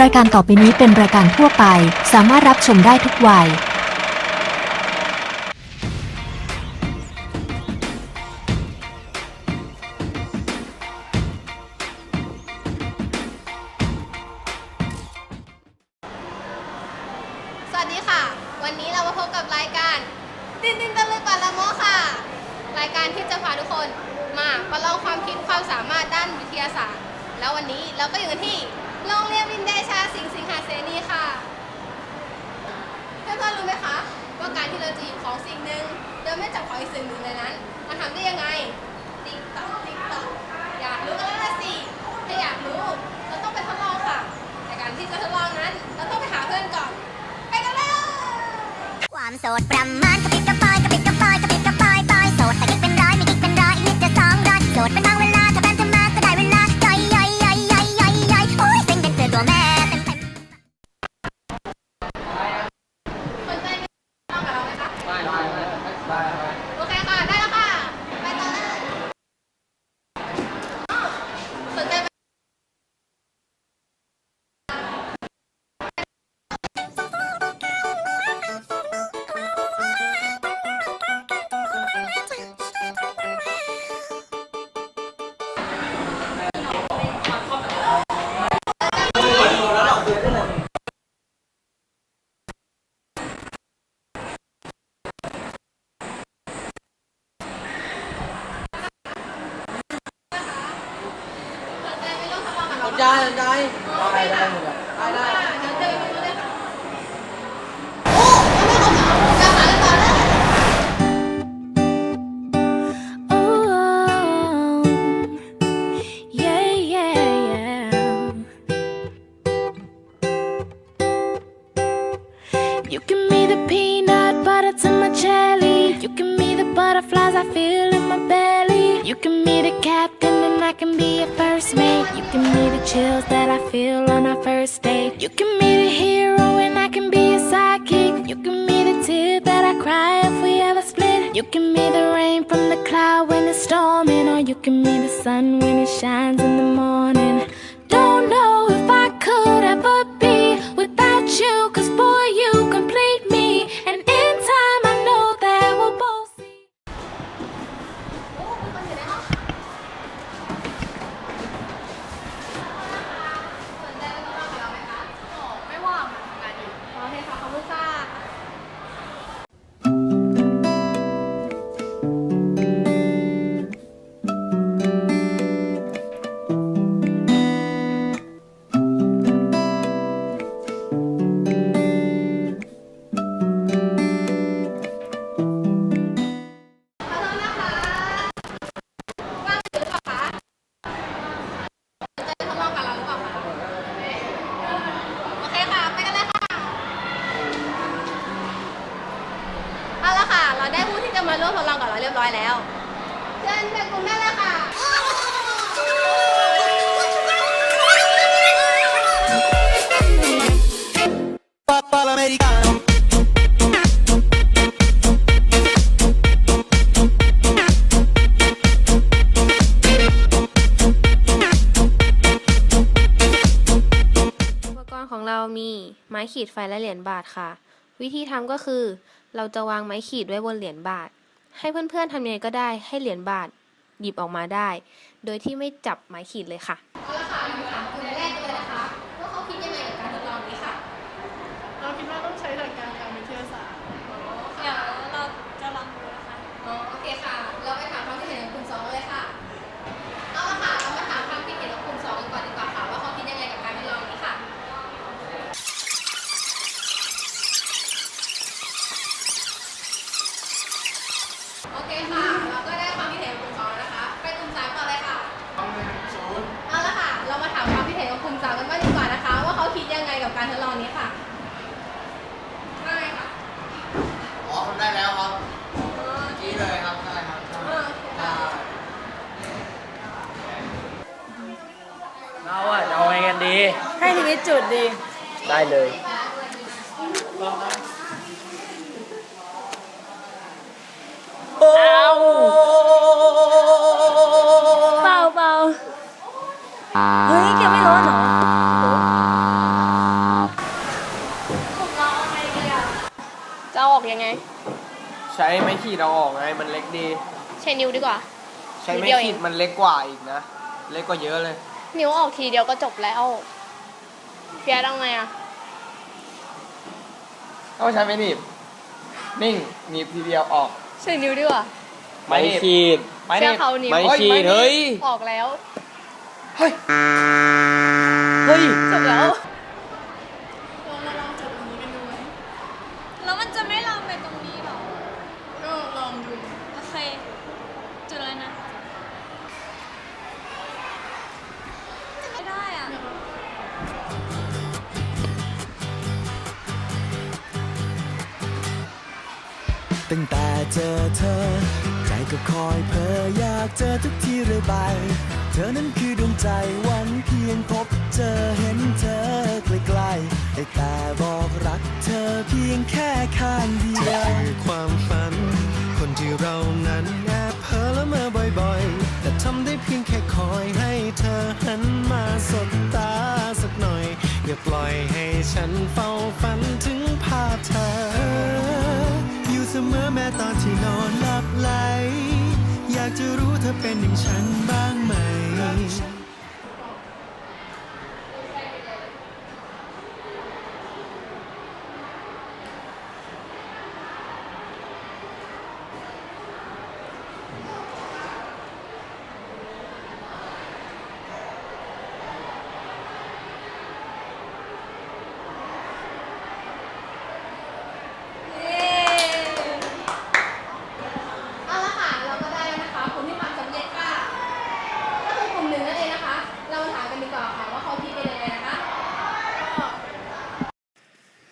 รายการต่อไปนี้เป็นรายการทั่วไป สามารถรับชมได้ทุกวัย สวัสดีค่ะ วันนี้เรามาพบกับรายการตินตินตะลุยปาละโมค่ะ รายการที่จะพาทุกคนมาประลองความคิดความสามารถด้านวิทยาศาสตร์ แล้ววันนี้เราก็อยู่กันที่ โรงเรียนวินเดชาสิงห์สิงหาเสนีค่ะเพื่อนๆรู้ไหมคะว่าการที่เราจะหยิบของสิ่งหนึ่งโดยไม่จับของอีกสิ่งหนึ่งในนั้นมันทำได้ยังไง ติ๊กต๊อกติ๊กต๊อกอยากรู้กันแล้วละสิถ้าอยากรู้เราต้องไปทดลองค่ะ แต่การที่จะทดลองนั้นเราต้องไปหาเพื่อนก่อน ไปกันเลย ความโสดประมาณกระปิด ใจสนใจได้ได้ได้ได้งั้นเดินไปดูเลยค่ะโอ้ยังไม่ค first mate. You can be the chills that I feel on our first date. You can be the hero and I can be a sidekick. You can be the tear that I cry if we ever split. You can be the rain from the cloud when it's storming, or you can be the sun when it shines in the morning. Don't know if I could ever be without you. ราเรียบร้อยแล้ว เชิญเป็นกลุ่มได้เลยค่ะ Papa l'americano อุปกรณ์ของเรามีไม้ขีดไฟและเหรียญบาทค่ะ วิธีทำก็คือ เราจะวางไม้ขีดไว้บนเหรียญบาท ให้เพื่อนๆทำยังไงก็ได้ให้เหรียญบาทหยิบออกมาได้ โดยที่ไม่จับไม้ขีดเลยค่ะ นี้ค่ะว่าไงคะอ๋อทำได้แล้วครับเมื่อกี้เลยครับ ได้ครับเออได้เราอะจะเอาไงกันดี ให้ทีนี้จุดดี ได้เลย ช้ไม้ขีดเอาออกไงมันเล็กดี ใช้นิ้วดีกว่า ใช้นิดไม้เดียวเองขีดมันเล็กกว่าอีกนะ เล็กกว่าเยอะเลย นิ้วออกทีเดียวก็จบแล้วเฟียสเอาไงอะก็ใช้ไม้หนีบนิ่งหนีบทีเดียวออก ใช้นิ้วดีกว่าไม้ขีดไม้หเชื่นีอบเขานิ้วไม้ขีดเฮ้ยออกแล้ว เฮ้ยเฮ้ยจบแล้ว เจอเธอ ใจก็คอยเพ้ออยากเจอทุกทีเลยไปเธอนั้นคือดวงใจวันเพียงพบเจอเห็นเธอใกล้ๆได้แต่บอกรักเธอเพียงแค่ข้างเดียวความฝัน คนที่เรานั้นแอบเพ้อและเมอบ่อยๆ แต่ทำได้เพียงแค่คอยให้เธอหันมาสบตาสักหน่อย อย่าปล่อยให้ฉันเฝ้าฝันถึงภาพเธอ เสมอแม้ตอนที่นอนหลับไหล อยากจะรู้เธอเป็นอย่างฉันบ้างไหม เอาละค่ะ เราก็ได้แล้วนะคะผลที่ความสำเร็จค่ะ ก็คือกลุ่มหนึ่งนั่นเองนะคะ เรามาถามกันดีกว่าค่ะว่าเขาคิดเป็นยังไงนะคะ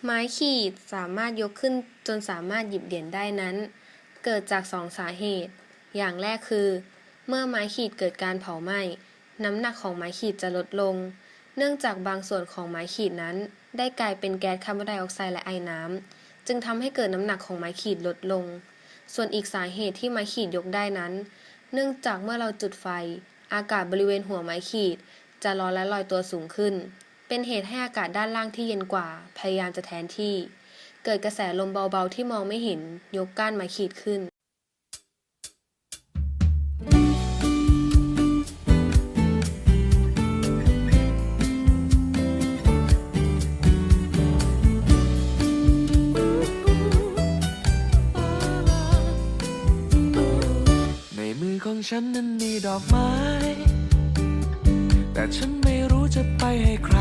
ไม้ขีดสามารถยกขึ้นจนสามารถหยิบเหรียญได้นั้น เกิดจากสองสาเหตุ อย่างแรกคือ เมื่อไม้ขีดเกิดการเผาไหม้ น้ำหนักของไม้ขีดจะลดลง เนื่องจากบางส่วนของไม้ขีดนั้น ได้กลายเป็นแก๊สคาร์บอนไดออกไซด์และไอน้ำจึงทำให้เกิดน้ำหนักของไม้ขีดลดลง ส่วนอีกสาเหตุที่ไม้ขีดยกได้นั้น เนื่องจากเมื่อเราจุดไฟ อากาศบริเวณหัวไม้ขีด จะร้อนและลอยตัวสูงขึ้น เป็นเหตุให้อากาศด้านล่างที่เย็นกว่า พยายามจะแทนที่ เกิดกระแสลมเบาๆที่มองไม่เห็น ยกก้านไม้ขีดขึ้น ในมือของฉันนั้นมีดอกไม้ แต่ฉันไม่รู้จะไปให้ใคร